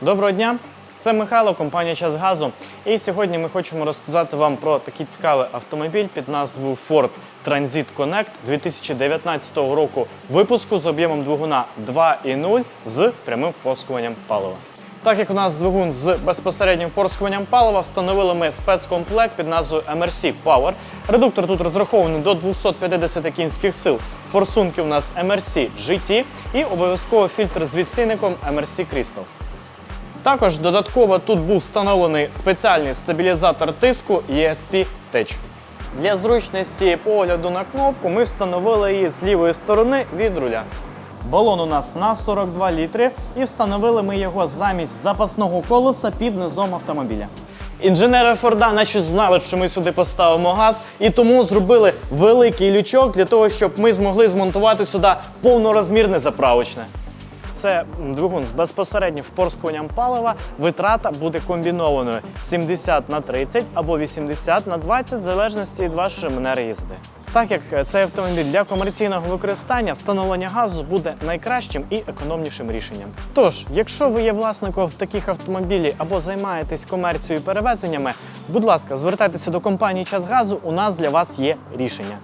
Доброго дня! Це Михайло, компанія Час Газу. І сьогодні ми хочемо розказати вам про такий цікавий автомобіль під назвою Ford Transit Connect 2019 року випуску з об'ємом двигуна 2.0 з прямим впорскуванням палива. Так як у нас двигун з безпосереднім впорскуванням палива, встановили ми спецкомплект під назвою MRC Power. Редуктор тут розрахований до 250 кінських сил. Форсунки у нас MRC GT і обов'язково фільтр з відстійником MRC Crystal. Також додатково тут був встановлений спеціальний стабілізатор тиску ESP Tech. Для зручності погляду на кнопку ми встановили її з лівої сторони від руля. Балон у нас на 42 літри і встановили ми його замість запасного колеса під низом автомобіля. Інженери Форда наче знали, що ми сюди поставимо газ, і тому зробили великий лючок для того, щоб ми змогли змонтувати сюди повнорозмірне заправочне. Це двигун з безпосереднім впорскуванням палива. Витрата буде комбінованою 70 на 30 або 80 на 20, в залежності від вашої манери їзди. Так як цей автомобіль для комерційного використання, встановлення газу буде найкращим і економнішим рішенням. Тож, якщо ви є власником таких автомобілів або займаєтесь комерцією перевезеннями, будь ласка, звертайтеся до компанії Час газу. У нас для вас є рішення.